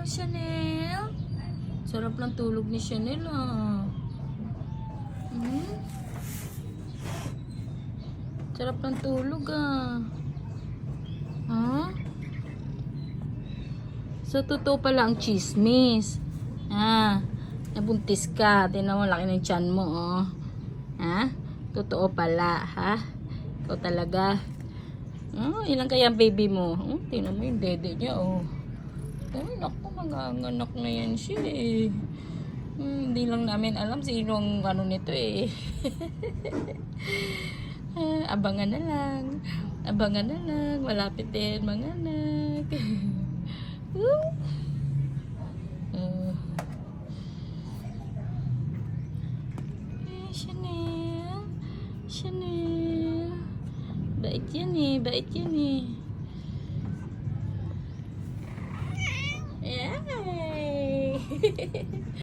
Hello, Chanel. Sarap ng tulog ni Chanel, ah. Hmm? Sarap ng tulog, ah. Ha? Sa totoo pala ang chismis. Ha? Nabuntis ka. Tingnan mo, laki ng tiyan mo, oh. Ha? Totoo pala, ha? Ikaw talaga. Oh, ilan kaya ang baby mo? Oh, tingnan mo yung dede niya, oh. Ay, naku, manganganak na yan siya, eh. Hmm, hindi lang namin alam sino ang ano nito, eh. Ah, abangan na lang. Abangan na lang. Malapit din, mga anak. Uh. Eh, Chanel. Chanel. Bait yan eh. Bait yan eh. hehehehe